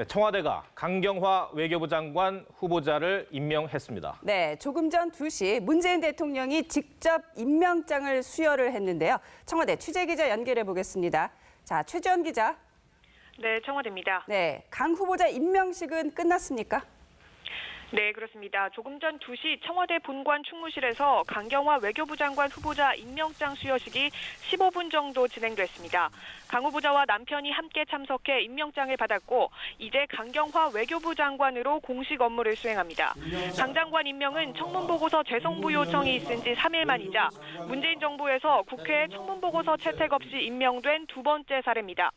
네, 청와대가 강경화 외교부 장관 후보자를 임명했습니다. 네, 조금 전 2시 문재인 대통령이 직접 임명장을 수여를 했는데요. 청와대 취재 기자 연결해 보겠습니다. 자, 최지원 기자. 네, 청와대입니다. 네, 강 후보자 임명식은 끝났습니까? 네, 그렇습니다. 조금 전 2시 청와대 본관 충무실에서 강경화 외교부 장관 후보자 임명장 수여식이 15분 정도 진행됐습니다. 강 후보자와 남편이 함께 참석해 임명장을 받았고 이제 강경화 외교부 장관으로 공식 업무를 수행합니다. 강 장관 임명은 청문보고서 재송부 요청이 있은 지 3일 만이자 문재인 정부에서 국회에 청문보고서 채택 없이 임명된 두 번째 사례입니다.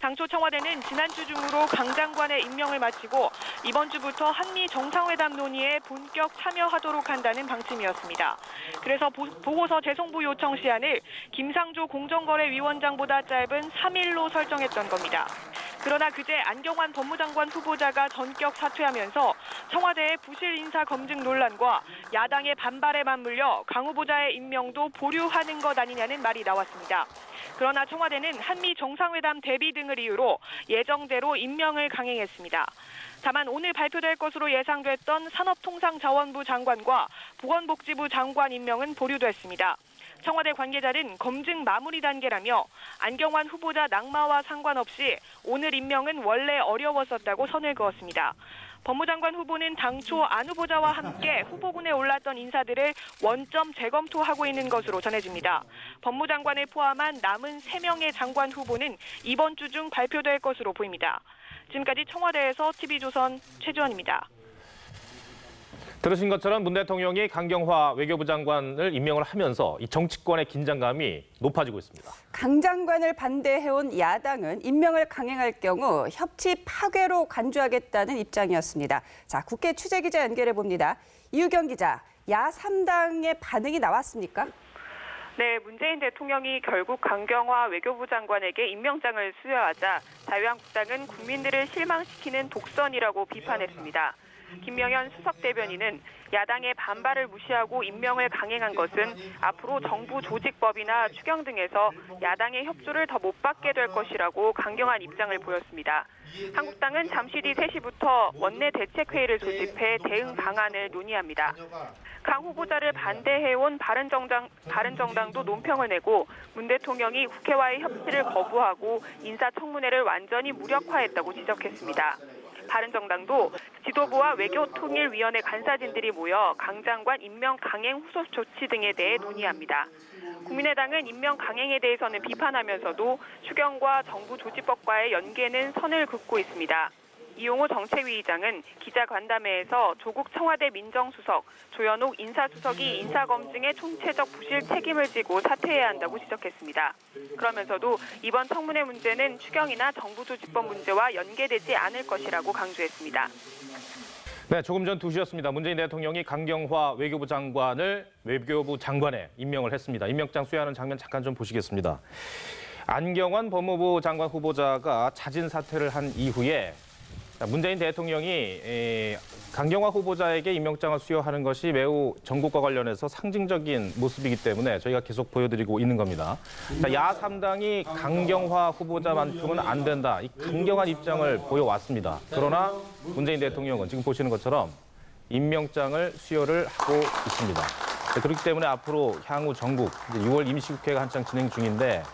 당초 청와대는 지난주 중으로 강 장관의 임명을 마치고 이번 주부터 한미 정상회담 논의에 본격 참여하도록 한다는 방침이었습니다. 그래서 보, 보고서 재송부 요청 시한을 김상조 공정거래위원장보다 짧은 3일로 설정했던 겁니다. 그러나 그제 안경환 법무장관 후보자가 전격 사퇴하면서 청와대의 부실 인사 검증 논란과 야당의 반발에 맞물려 강 후보자의 임명도 보류하는 것 아니냐는 말이 나왔습니다. 그러나 청와대는 한미 정상회담 대비 등을 이유로 예정대로 임명을 강행했습니다. 다만 오늘 발표될 것으로 예상됐던 산업통상자원부 장관과 보건복지부 장관 임명은 보류됐습니다. 청와대 관계자는 검증 마무리 단계라며 안경환 후보자 낙마와 상관없이 오늘 임명은 원래 어려웠었다고 선을 그었습니다. 법무장관 후보는 당초 안 후보자와 함께 후보군에 올랐던 인사들을 원점 재검토하고 있는 것으로 전해집니다. 법무장관을 포함한 남은 3명의 장관 후보는 이번 주 중 발표될 것으로 보입니다. 지금까지 청와대에서 TV조선 최지원입니다. 들으신 것처럼 문 대통령이 강경화 외교부 장관을 임명을 하면서 이 정치권의 긴장감이 높아지고 있습니다. 강 장관을 반대해온 야당은 임명을 강행할 경우 협치 파괴로 간주하겠다는 입장이었습니다. 자, 국회 취재기자 연결해 봅니다. 이유경 기자, 야 3당의 반응이 나왔습니까? 네, 문재인 대통령이 결국 강경화 외교부 장관에게 임명장을 수여하자 자유한국당은 국민들을 실망시키는 독선이라고 비판했습니다. 김명현 수석 대변인은 야당의 반발을 무시하고 임명을 강행한 것은 앞으로 정부 조직법이나 추경 등에서 야당의 협조를 더 못 받게 될 것이라고 강경한 입장을 보였습니다. 한국당은 잠시 뒤 3시부터 원내 대책회의를 소집해 대응 방안을 논의합니다. 강 후보자를 반대해온 바른정당, 바른정당도 논평을 내고 문 대통령이 국회와의 협치를 거부하고 인사청문회를 완전히 무력화했다고 지적했습니다. 바른정당도 지도부와 외교통일위원회 간사진들이 모여 강 장관 임명 강행 후속 조치 등에 대해 논의합니다. 국민의당은 임명 강행에 대해서는 비판하면서도 추경과 정부 조직법과의 연계는 선을 긋고 있습니다. 이용호 정책위의장은 기자간담회에서 조국 청와대 민정수석, 조현옥 인사수석이 인사검증에 총체적 부실 책임을 지고 사퇴해야 한다고 지적했습니다. 그러면서도 이번 청문회 문제는 추경이나 정부 조직법 문제와 연계되지 않을 것이라고 강조했습니다. 네, 조금 전 2시였습니다. 문재인 대통령이 강경화 외교부 장관을 외교부 장관에 임명을 했습니다. 임명장 수여하는 장면 잠깐 좀 보시겠습니다. 안경환 법무부 장관 후보자가 자진 사퇴를 한 이후에 자, 문재인 대통령이 에, 강경화 후보자에게 임명장을 수여하는 것이 매우 전국과 관련해서 상징적인 모습이기 때문에 저희가 계속 보여드리고 있는 겁니다. 자, 야 3당이 강경화 후보자만큼은 안 된다. 이 강경한 입장을 보여왔습니다. 그러나 문재인 대통령은 지금 보시는 것처럼 임명장을 수여를 하고 있습니다. 자, 그렇기 때문에 앞으로 향후 전국 이제 6월 임시국회가 한창 진행 중인데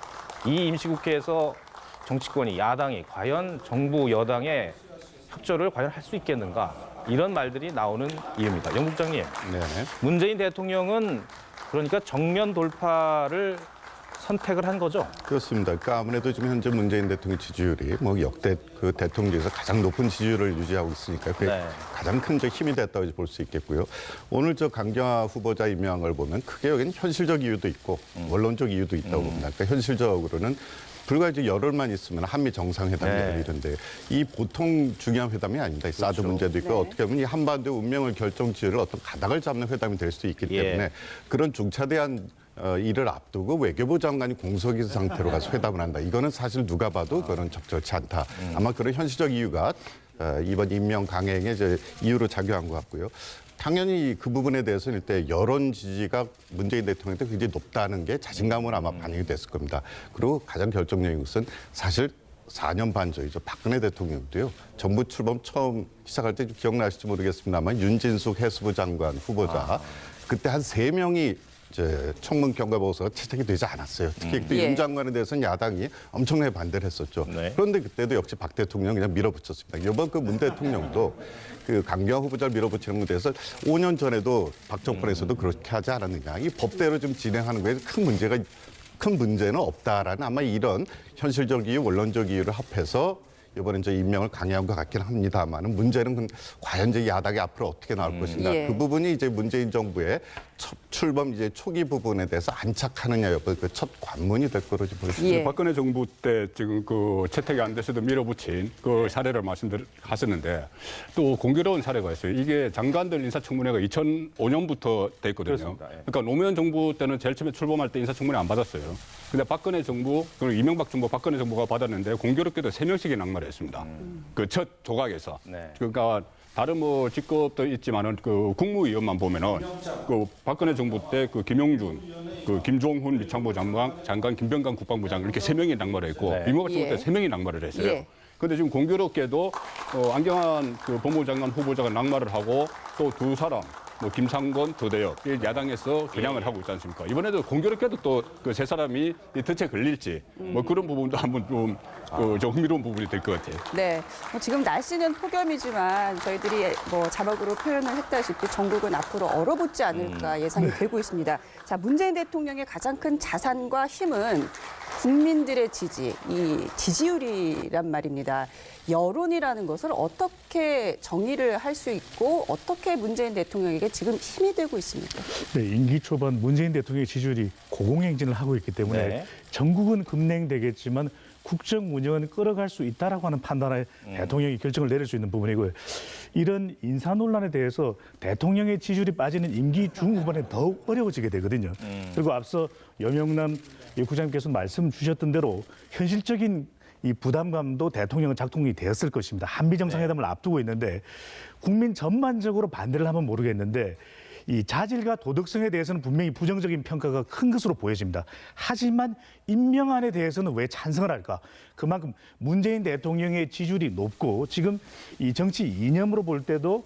이 임시국회에서 정치권이 야당이 과연 정부 여당의 협조를 과연 할 수 있겠는가 이런 말들이 나오는 이유입니다. 영 국장님, 네. 문재인 대통령은 그러니까 정면 돌파를 선택을 한 거죠. 그렇습니다. 그러니까 아무래도 지금 현재 문재인 대통령 지지율이 뭐 역대 그 대통령 중에서 가장 높은 지지율을 유지하고 있으니까 그게 네. 가장 큰 저 힘이 됐다고 볼 수 있겠고요. 오늘 저 강경화 후보자 임명한 걸 보면 크게 여기는 현실적 이유도 있고 음. 원론적 이유도 있다고 봅니다. 그러니까 현실적으로는 불과 이제 열흘만 있으면 한미 정상회담이 네. 열리는데 이 보통 중요한 회담이 아닙니다. 이 사드 그렇죠. 문제도 있고 네. 어떻게 보면 이 한반도 운명을 결정 지을 어떤 가닥을 잡는 회담이 될 수도 있기 예. 때문에 그런 중차대한 어, 일을 앞두고 외교부 장관이 공석인 상태로 가서 회담을 한다. 이거는 사실 누가 봐도 그거는 적절치 않다. 아마 그런 현실적 이유가 어, 이번 임명 강행의 이제 이유로 작용한 것 같고요. 당연히 그 부분에 대해서는 일단 여론 지지가 문재인 대통령한테 굉장히 높다는 게 자신감으로 아마 반영이 됐을 겁니다. 그리고 가장 결정적인 것은 사실 4년 반 전이죠. 박근혜 대통령도요. 정부 출범 처음 시작할 때 기억나실지 모르겠습니다만 윤진숙 해수부 장관 후보자 그때 한 세 명이 이제 청문 경과 보고서가 채택이 되지 않았어요. 특히 그때 예. 윤 장관에 대해서는 야당이 엄청나게 반대를 했었죠. 네. 그런데 그때도 역시 박 대통령 그냥 밀어붙였습니다. 이번 그 문 대통령도 그 강경 후보자를 밀어붙이는 것에 대해서 5년 전에도 박 정권에서도 그렇게 하지 않았느냐. 이 법대로 좀 진행하는 거에 큰 문제가 큰 문제는 없다라는 아마 이런 현실적 이유, 원론적 이유를 합해서 이번에 이제 임명을 강행한 것 같긴 합니다만은 문제는 그 과연 이제 야당이 앞으로 어떻게 나올 것인가 예. 그 부분이 이제 문재인 정부의 첫 출범 이제 초기 부분에 대해서 안착하느냐 여부 그첫 관문이 될 거로 지금 보입니다. 예. 박근혜 정부 때 지금 그 채택이 안 돼서도 밀어붙인 그 사례를 말씀하셨는데 또 공교로운 사례가 있어요. 이게 장관들 인사청문회가 2005년부터 됐거든요. 그렇습니다. 예. 그러니까 노무현 정부 때는 제일 처음에 출범할 때 인사청문회 안 받았어요. 근데 박근혜 정부, 그리고 이명박 정부, 박근혜 정부가 받았는데 공교롭게도 세 명씩이 낙마를 했습니다. 그 첫 조각에서. 네. 그러니까 다른 뭐 직급도 있지만은 그 국무위원만 보면은 그 박근혜 정부 때 그 김용준, 그 김종훈 미창부 장관, 장관 김병관 국방부 장관 이렇게 세 명이 낙마를 했고 네. 이명박 정부 예. 때세 명이 낙마를 했어요. 예. 근데 지금 공교롭게도 어, 안경환 그 법무부 장관 후보자가 낙마를 하고 또 두 사람 뭐 김상건, 도대엽 이 야당에서 겨냥을 하고 있지 않습니까? 이번에도 공교롭게도 또 그 세 사람이 이 덫에 걸릴지 뭐 그런 부분도 한번 좀, 그, 좀 흥미로운 부분이 될 것 같아요. 네, 뭐 지금 날씨는 폭염이지만 저희들이 뭐 자막으로 표현을 했다시피 전국은 앞으로 얼어붙지 않을까 예상이 되고 있습니다. 자, 문재인 대통령의 가장 큰 자산과 힘은 국민들의 지지, 이 지지율이란 말입니다. 여론이라는 것을 어떻게 정의를 할 수 있고 어떻게 문재인 대통령에게 지금 힘이 되고 있습니까? 네, 임기 초반 문재인 대통령의 지지율이 고공행진을 하고 있기 때문에 네. 전국은 급냉되겠지만 국정 운영은 끌어갈 수 있다라고 하는 판단에 대통령이 결정을 내릴 수 있는 부분이고요. 이런 인사 논란에 대해서 대통령의 지지율이 빠지는 임기 중후반에 더욱 어려워지게 되거든요. 그리고 앞서 여명남 국장님께서 말씀 주셨던 대로 현실적인 이 부담감도 대통령은 작동이 되었을 것입니다. 한미 정상회담을 앞두고 있는데 국민 전반적으로 반대를 하면 모르겠는데 이 자질과 도덕성에 대해서는 분명히 부정적인 평가가 큰 것으로 보여집니다. 하지만 임명안에 대해서는 왜 찬성을 할까? 그만큼 문재인 대통령의 지지율이 높고 지금 이 정치 이념으로 볼 때도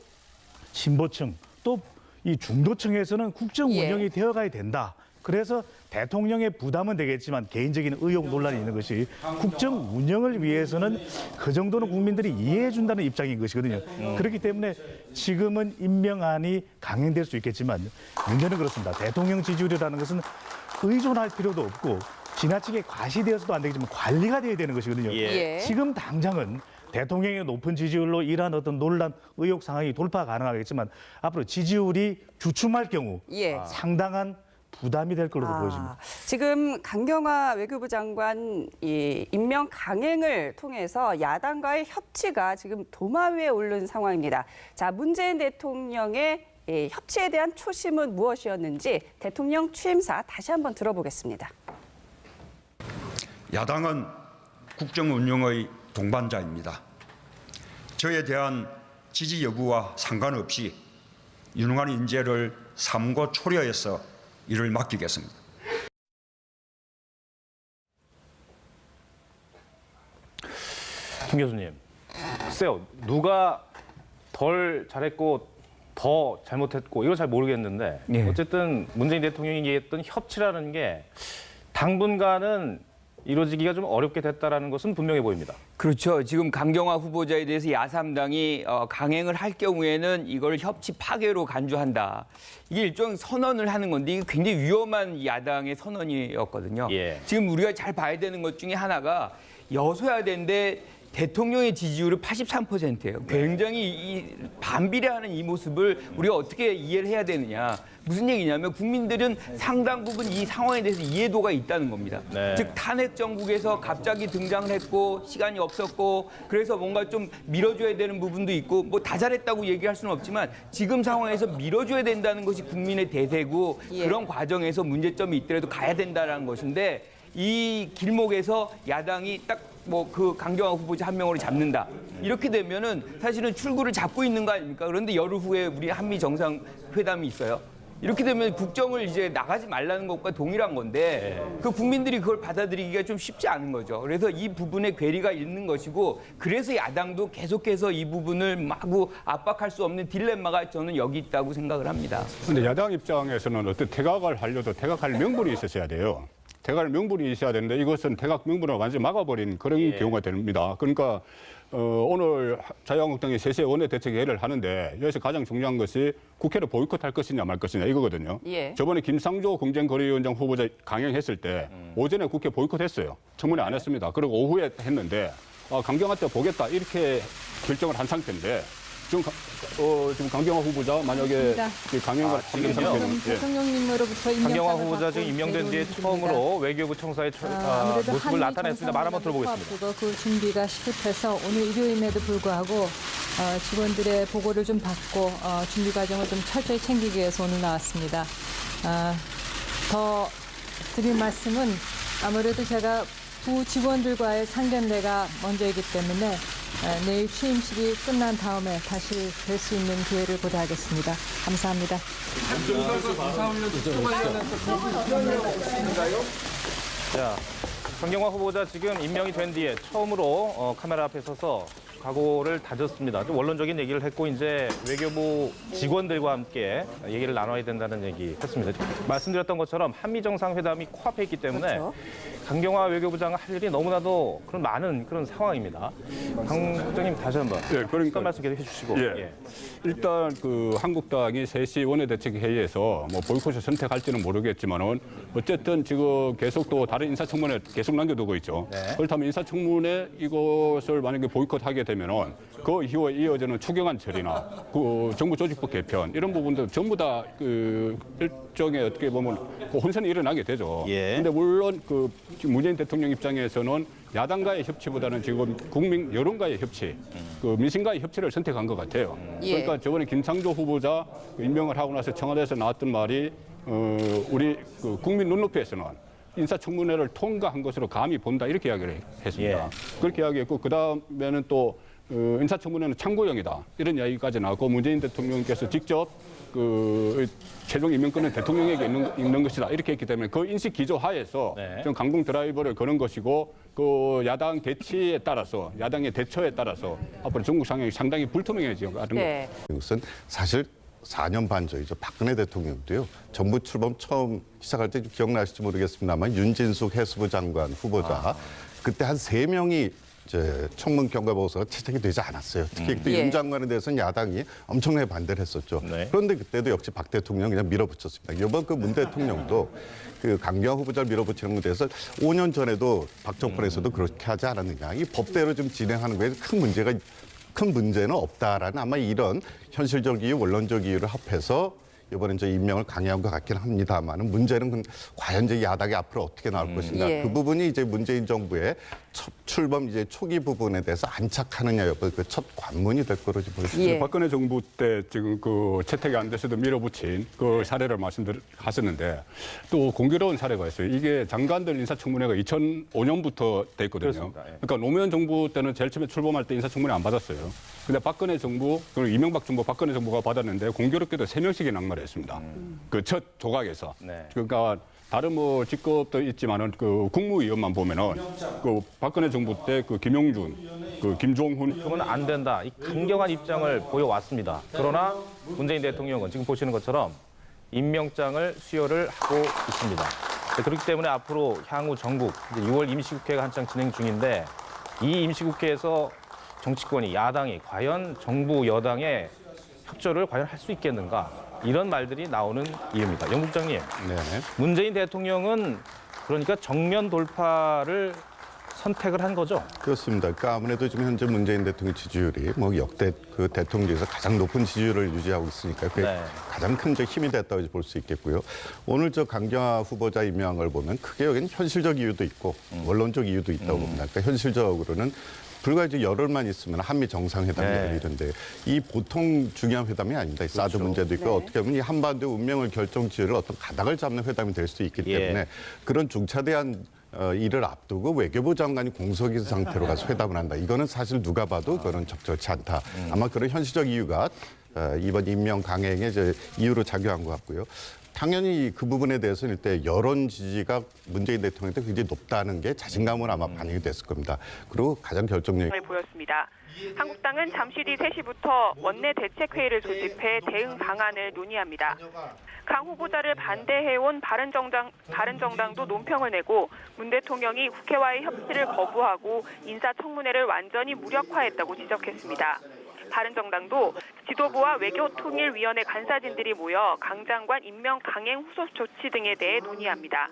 진보층 또 이 중도층에서는 국정 예. 운영이 되어가야 된다. 그래서 대통령의 부담은 되겠지만 개인적인 의혹 논란이 있는 것이 국정 운영을 위해서는 그 정도는 국민들이 이해해 준다는 입장인 것이거든요. 그렇기 때문에 지금은 임명안이 강행될 수 있겠지만 문제는 그렇습니다. 대통령 지지율이라는 것은 의존할 필요도 없고 지나치게 과시되어서도 안 되겠지만 관리가 돼야 되는 것이거든요. 예. 예. 지금 당장은 대통령의 높은 지지율로 이러한 어떤 논란, 의혹 상황이 돌파 가능하겠지만 앞으로 지지율이 주춤할 경우 예. 상당한 부담이 될 걸로 도 아, 보여집니다. 지금 강경화 외교부 장관 이 임명 강행을 통해서 야당과의 협치가 지금 도마 위에 오른 상황입니다. 자, 문재인 대통령의 이 협치에 대한 초심은 무엇이었는지 대통령 취임사 다시 한번 들어보겠습니다. 야당은 국정 운영의 동반자입니다. 저에 대한 지지 여부와 상관없이 유능한 인재를 삼고 초려해서 이를 맡기겠습니다. 김 교수님, 글쎄요, 누가 덜 잘했고 더 잘못했고 이걸 잘 모르겠는데 예. 어쨌든 문재인 대통령이 얘기했던 협치라는 게 당분간은 이루어지기가 좀 어렵게 됐다라는 것은 분명해 보입니다. 그렇죠. 지금 강경화 후보자에 대해서 야삼당이 어, 강행을 할 경우에는 이걸 협치 파괴로 간주한다. 이게 일종 선언을 하는 건데 이게 굉장히 위험한 야당의 선언이었거든요. 예. 지금 우리가 잘 봐야 되는 것 중에 하나가 여소야대인데 대통령의 지지율이 83%예요. 굉장히 이 반비례하는 이 모습을 우리가 어떻게 이해를 해야 되느냐. 무슨 얘기냐면 국민들은 상당 부분 이 상황에 대해서 이해도가 있다는 겁니다. 네. 즉 탄핵 정국에서 갑자기 등장을 했고 시간이 없었고 그래서 뭔가 좀 밀어줘야 되는 부분도 있고 뭐 다 잘했다고 얘기할 수는 없지만 지금 상황에서 밀어줘야 된다는 것이 국민의 대세고 예. 그런 과정에서 문제점이 있더라도 가야 된다는 것인데 이 길목에서 야당이 딱 뭐 그 강경화 후보자 한 명으로 잡는다 이렇게 되면은 사실은 출구를 잡고 있는 거 아닙니까? 그런데 열흘 후에 우리 한미 정상 회담이 있어요. 이렇게 되면 국정을 이제 나가지 말라는 것과 동일한 건데 그 국민들이 그걸 받아들이기가 좀 쉽지 않은 거죠. 그래서 이 부분에 괴리가 있는 것이고 그래서 야당도 계속해서 이 부분을 마구 압박할 수 없는 딜레마가 저는 여기 있다고 생각을 합니다. 근데 야당 입장에서는 어떤 태각을 하려도 태각할 명분이 있었어야 돼요. 태각할 명분이 있어야 되는데 이것은 태각 명분을 완전히 막아버린 그런 경우가 됩니다. 그러니까 어, 오늘 자유한국당이 세세 원내 대책회의를 하는데 여기서 가장 중요한 것이 국회를 보이콧할 것이냐 말 것이냐 이거거든요. 예. 저번에 김상조 공정거래위원장 후보자 강행했을 때 오전에 국회 보이콧했어요. 청문회 안 했습니다. 그리고 오후에 했는데 아, 강경화 때 보겠다 이렇게 결정을 한 상태인데 지금, 가- 어, 지금 강경화 후보자 만약에 맞습니다. 이 강행을 하는 상태는 예. 대통령님으로부터 강경화 임명장을 후보자 받고 지금 임명된 뒤에 내려오는 처음으로 외교부 청사의 처- 중입니다. 아, 아 무래도 모습을 나타냈습니다. 말 한번 들어보겠습니다. 그 준비가 시급해서 오늘 일요일임에도 불구하고 어, 직원들의 보고를 좀 받고 어, 준비 과정을 좀 철저히 챙기기 위해서 오늘 나왔습니다. 아, 더 드릴 말씀은 아무래도 제가 부 직원들과의 상견례가 먼저이기 때문에 어, 내일 취임식이 끝난 다음에 다시 뵐 수 있는 기회를 고대하겠습니다. 감사합니다. 자, 강경화 후보자 지금 임명이 된 뒤에 처음으로 어, 카메라 앞에 서서 각오를 다졌습니다. 좀 원론적인 얘기를 했고 이제 외교부 직원들과 함께 얘기를 나눠야 된다는 얘기 했습니다. 말씀드렸던 것처럼 한미 정상회담이 코앞에 있기 때문에 그렇죠. 강경화 외교부장은 할 일이 너무나도 그런 많은 그런 상황입니다. 강 부장님 다시 한번 예, 그러니까- 말씀 계속 해주시고 예. 일단 그 한국당이 3시 원내대책 회의에서 뭐 보이콧을 선택할지는 모르겠지만은 어쨌든 지금 계속 또 다른 인사청문회 계속 남겨두고 있죠. 네. 그렇다면 인사청문회 이것을 만약에 보이콧하게 되면은 그 이후에 이어지는 추경안 처리나 그 정부 조직부 개편 이런 부분들 전부 다 그 일종의 어떻게 보면 그 혼선이 일어나게 되죠. 예. 근데 물론 그 문재인 대통령 입장에서는 야당과의 협치보다는 지금 국민 여론과의 협치, 그 민심과의 협치를 선택한 것 같아요. 예. 그러니까 저번에 김창조 후보자 그 임명을 하고 나서 청와대에서 나왔던 말이 어, 우리 그 국민 눈높이에서는 인사청문회를 통과한 것으로 감히 본다 이렇게 이야기를 했습니다. 예. 그렇게 이야기했고 그 다음에는 또 어, 인사청문회는 참고용이다 이런 이야기까지 나왔고 문재인 대통령께서 직접 그 최종 임명권은 대통령에게 있는, 있는 것이다 이렇게 했기 때문에 그 인식 기조 하에서 네. 좀 강공 드라이버를 거는 것이고 그 야당 대치에 따라서 야당의 대처에 따라서 앞으로 중국 상황이 상당히 것 네. 이것은 사실 4년 반 전이죠. 박근혜 대통령도요. 정부 출범 처음 시작할 때 기억나실지 모르겠습니다만 윤진숙 해수부 장관 후보자 그때 한 세명이 이제 청문 경과 보고서가 채택이 되지 않았어요. 특히 그때 예. 윤 장관에 대해서는 야당이 엄청나게 반대를 했었죠. 네. 그런데 그때도 역시 박 대통령 그냥 밀어붙였습니다. 이번 그 문 대통령도 그 강경 후보자를 밀어붙이는 것에 대해서 5년 전에도 박 정권에서도 그렇게 하지 않았느냐. 이 법대로 좀 진행하는 거에 큰 문제가 큰 문제는 없다라는 아마 이런 현실적 이유, 원론적 이유를 합해서 이번에 이제 임명을 강행한 것 같긴 합니다만은 문제는 그 과연 이제 야당이 앞으로 어떻게 나올 것인가 예. 그 부분이 이제 문재인 정부의 첫 출범 이제 초기 부분에 대해서 안착하느냐 여부 그 첫 관문이 될 거로 보입니다. 예. 박근혜 정부 때 지금 그 채택이 안 돼서도 밀어붙인 그 사례를 말씀하셨는데 또 공교로운 사례가 있어요. 이게 장관들 인사청문회가 2005년부터 됐거든요. 그렇습니다. 예. 그러니까 노무현 정부 때는 제일 처음에 출범할 때 인사청문회 안 받았어요. 근데 박근혜 정부, 그리고 이명박 정부, 박근혜 정부가 받았는데 공교롭게도 세 명씩이 낙마를 했습니다. 그 첫 조각에서. 네. 그러니까 다른 뭐 직급도 있지만은 그 국무위원만 보면은 그 박근혜 정부 때 그 김용준, 그 김종훈 그러면 안 된다. 이 강경한 입장을 보여왔습니다. 그러나 문재인 대통령은 지금 보시는 것처럼 임명장을 수여를 하고 있습니다. 네, 그렇기 때문에 앞으로 향후 전국 이제 6월 임시국회가 한창 진행 중인데 이 임시국회에서 정치권이 야당이 과연 정부 여당의 협조를 과연 할 수 있겠는가 이런 말들이 나오는 이유입니다. 영 국장님, 네. 문재인 대통령은 그러니까 정면 돌파를 선택을 한 거죠. 그렇습니다. 그러니까 아무래도 지금 현재 문재인 대통령 지지율이 뭐 역대 그 대통령 중에서 가장 높은 지지율을 유지하고 있으니까 그게 네. 가장 큰 저 힘이 됐다고 볼 수 있겠고요. 오늘 저 강경화 후보자 임명한 걸 보면 크게 여기는 현실적 이유도 있고 원론적 이유도 있다고 봅니다. 그러니까 현실적으로는 불과 이제 열흘만 있으면 한미 정상회담이 네. 열리는데 이 보통 중요한 회담이 아닙니다. 이 사드 문제도 있고 네. 어떻게 보면 이 한반도 운명을 결정지을 어떤 가닥을 잡는 회담이 될 수도 있기 예. 때문에 그런 중차대한 어, 일을 앞두고 외교부 장관이 공석인 상태로 가서 회담을 한다. 이거는 사실 누가 봐도 그거는 적절치 않다. 아마 그런 현실적 이유가 어, 이번 임명 강행의 저 이유로 작용한 것 같고요. 당연히 그 부분에 대해서는 일단 여론 지지가 문재인 대통령한테 굉장히 높다는 게 자신감으로 아마 반영이 됐을 겁니다. 그리고 가장 을 보였습니다. 한국당은 잠시 뒤 3시부터 원내 대책회의를 조집해 대응 방안을 논의합니다. 강 후보자를 반대해온 바른정당, 바른정당도 논평을 내고 문 대통령이 국회와의 협치를 거부하고 인사청문회를 완전히 무력화했다고 지적했습니다. 바른정당도 지도부와 외교통일위원회 간사진들이 모여 강 장관 임명 강행 후속 조치 등에 대해 논의합니다.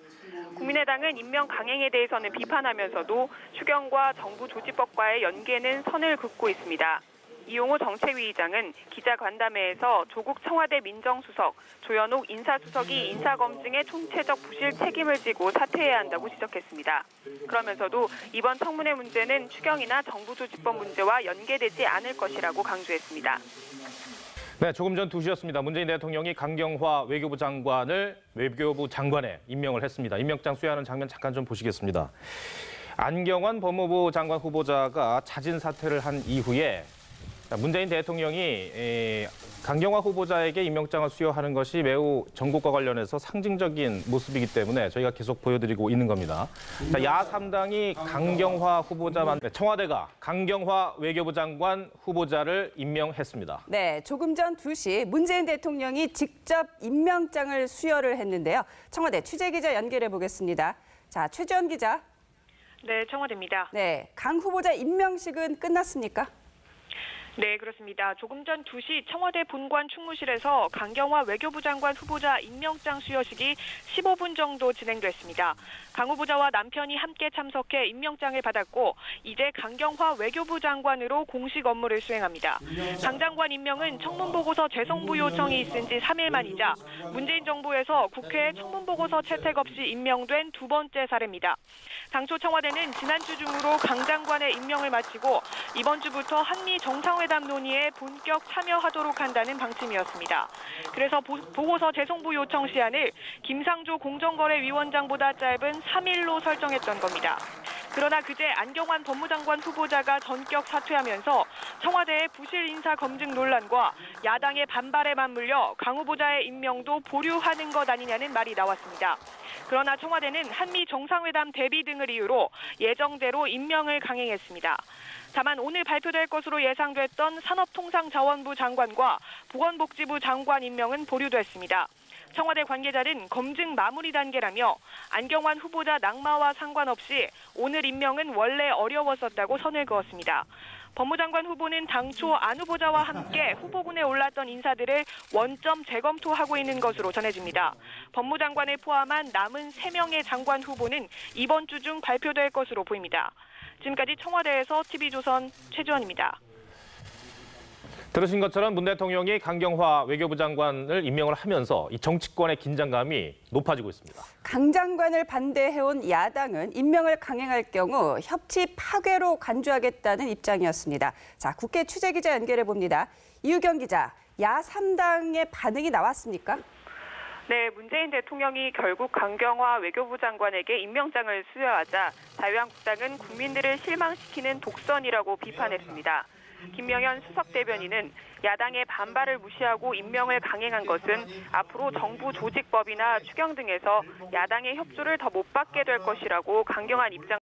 국민의당은 임명 강행에 대해서는 비판하면서도 추경과 정부 조직법과의 연계는 선을 긋고 있습니다. 이용호 정책위의장은 기자간담회에서 조국 청와대 민정수석, 조현옥 인사수석이 인사검증의 총체적 부실 책임을 지고 사퇴해야 한다고 지적했습니다. 그러면서도 이번 청문회 문제는 추경이나 정부 조직법 문제와 연계되지 않을 것이라고 강조했습니다. 네, 조금 전 2시였습니다. 문재인 대통령이 강경화 외교부 장관을 외교부 장관에 임명을 했습니다. 임명장 수여하는 장면 잠깐 좀 보시겠습니다. 안경환 법무부 장관 후보자가 자진 사퇴를 한 이후에 문재인 대통령이 에, 강경화 후보자에게 임명장을 수여하는 것이 매우 전국과 관련해서 상징적인 모습이기 때문에 저희가 계속 보여드리고 있는 겁니다. 자, 야 3당이 강경화 후보자만 네, 청와대가 강경화 외교부 장관 후보자를 임명했습니다. 네, 조금 전 2시 문재인 대통령이 직접 임명장을 수여를 했는데요. 청와대 취재 기자 연결해 보겠습니다. 자, 최지원 기자. 네, 청와대입니다. 네, 강 후보자 임명식은 끝났습니까? 네, 그렇습니다. 조금 전 2시 청와대 본관 충무실에서 강경화 외교부 장관 후보자 임명장 수여식이 15분 정도 진행됐습니다. 강 후보자와 남편이 함께 참석해 임명장을 받았고 이제 강경화 외교부 장관으로 공식 업무를 수행합니다. 강 장관 임명은 청문보고서 재송부 요청이 있은 지 3일 만이자 문재인 정부에서 국회에 청문보고서 채택 없이 임명된 두 번째 사례입니다. 당초 청와대는 지난주 중으로 강 장관의 임명을 마치고 이번 주부터 한미 정상회 담 논의에 본격 참여하도록 한다는 방침이었습니다. 그래서 보, 보고서 재송부 요청 시한을 김상조 공정거래위원장보다 짧은 3일로 설정했던 겁니다. 그러나 그제 안경환 법무장관 후보자가 전격 사퇴하면서 청와대의 부실 인사 검증 논란과 야당의 반발에 맞물려 강 후보자의 임명도 보류하는 것 아니냐는 말이 나왔습니다. 그러나 청와대는 한미 정상회담 대비 등을 이유로 예정대로 임명을 강행했습니다. 다만 오늘 발표될 것으로 예상됐던 산업통상자원부 장관과 보건복지부 장관 임명은 보류됐습니다. 청와대 관계자는 검증 마무리 단계라며 안경환 후보자 낙마와 상관없이 오늘 임명은 원래 어려웠었다고 선을 그었습니다. 법무장관 후보는 당초 안 후보자와 함께 후보군에 올랐던 인사들을 원점 재검토하고 있는 것으로 전해집니다. 법무장관을 포함한 남은 3명의 장관 후보는 이번 주 중 발표될 것으로 보입니다. 지금까지 청와대에서 TV조선 최지원입니다. 들으신 것처럼 문 대통령이 강경화 외교부 장관을 임명을 하면서 이 정치권의 긴장감이 높아지고 있습니다. 강 장관을 반대해온 야당은 임명을 강행할 경우 협치 파괴로 간주하겠다는 입장이었습니다. 자, 국회 취재기자 연결해 봅니다. 이유경 기자, 야 3당의 반응이 나왔습니까? 네, 문재인 대통령이 결국 강경화 외교부 장관에게 임명장을 수여하자 자유한국당은 국민들을 실망시키는 독선이라고 비판했습니다. 김명현 수석 대변인은 야당의 반발을 무시하고 임명을 강행한 것은 앞으로 정부 조직법이나 추경 등에서 야당의 협조를 더 못 받게 될 것이라고 강경한 입장